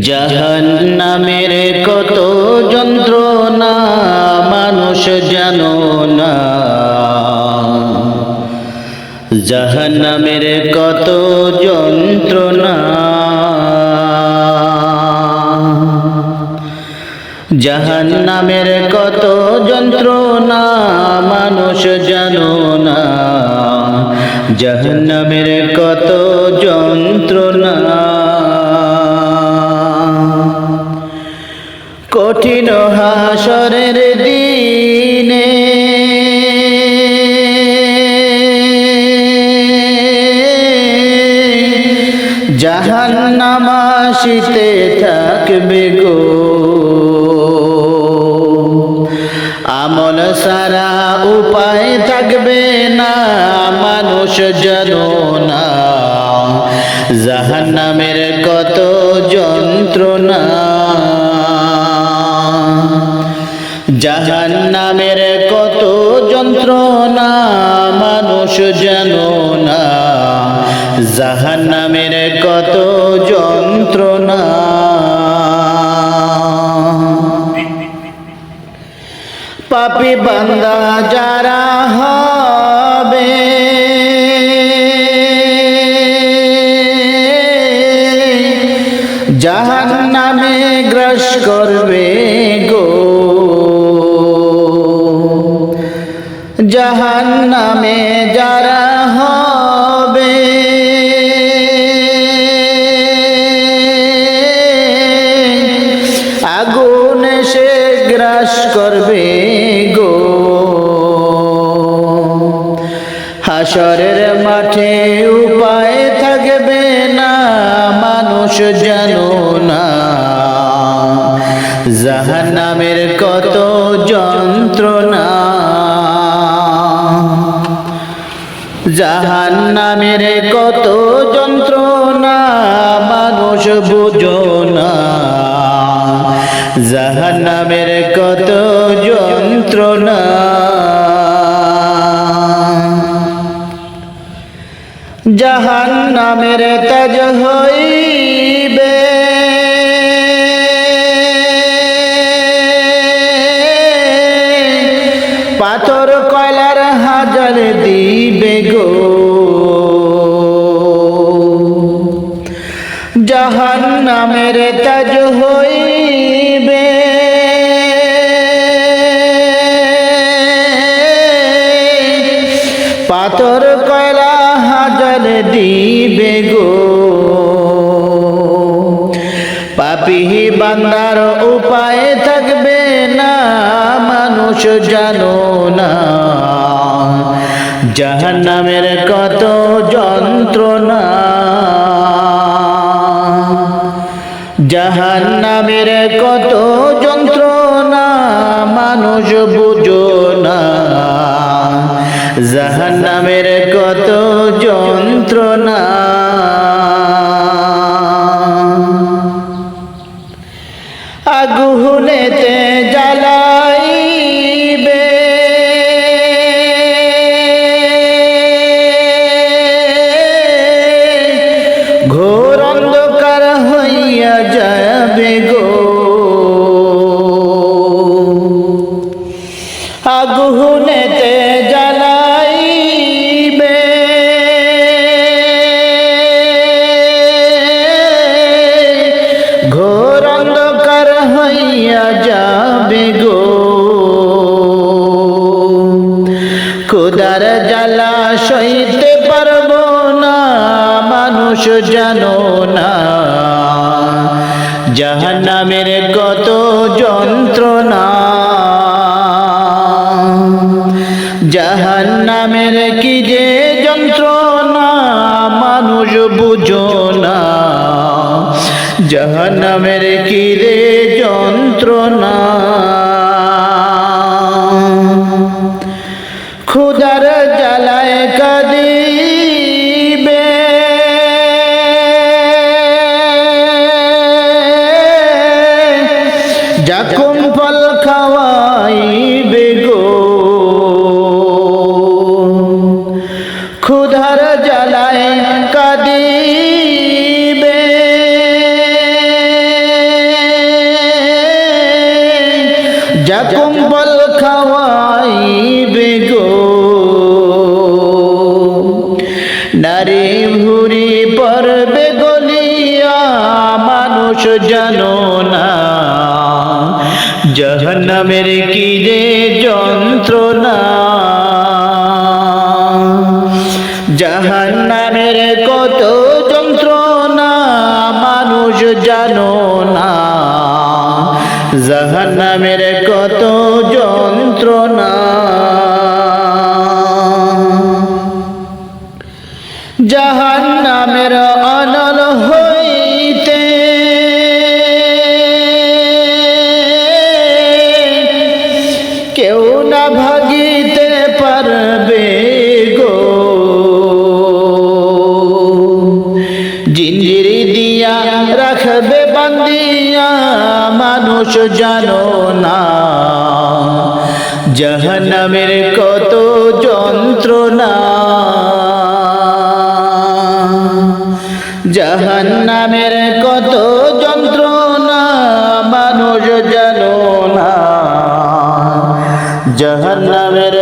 জাহান নামের কত যন্ত্রণা, মানুষ জানো না। জাহান নামের কত যন্ত্রণা। জাহান নামের কত যন্ত্রণা, মানুষ জানো না। জাহান নামের কত যন্ত্রণা। কঠিন হাসরের দিনে। জাহান নামাশিতে থাকবে গো। আমল সারা উপায় থাকবে না, মানুষ জানো না। জাহান নামের কত যন্ত্রণা জাহান নামের কত যন্ত্রণা। পাপি বান্দা যারা হবে জাহান নামে গ্রাস করবে গো। জাহান নামে যারা করবে গো। হাসরের মাঠে উপায় থাকবে না, মানুষ জানো না। জাহান নামের কত যন্ত্রণা। জাহান নামের কত যন্ত্রণা। জাহান নামের তেজ হইবে। পাথর কয়লার হাজার দিবে গো। জাহান নামের তেজ হইবে। মানুষ জানো না। জাহান নামের কত যন্ত্রণা। জাহান নামের কত যন্ত্রণা, মানুষ বুঝো না। জাহান নামের কত যন্ত্রণা। খুদার জ্বালা সইতে পারব না, মানুষ জানো না। জাহান্নামের কত যন্ত্রণা। জাহান্নামের কি যে যন্ত্রণা, মানুষ বুঝো না। জাহান্নামের কি রে যন্ত্রণা। ক্ষুধার জ্বালায় কাদিবে। যা কম্বল খাওয়াইবে গো। নারী ভুরি পড়বে গলিয়া, মানুষ জানো না। জাহান্নামের কি রে যন্ত্রণা। জাহান্নামের কত যন্ত্রণা মানুষ জানো না। জাহান্নামের কত জিঞ্জিরি দিয়া রাখবে বান্দিয়া, মানুষ জানো না। জাহান্নামের কত যন্ত্রণা। জাহান্নামের কত যন্ত্রণা, মানুষ জানো না। জাহান্নামের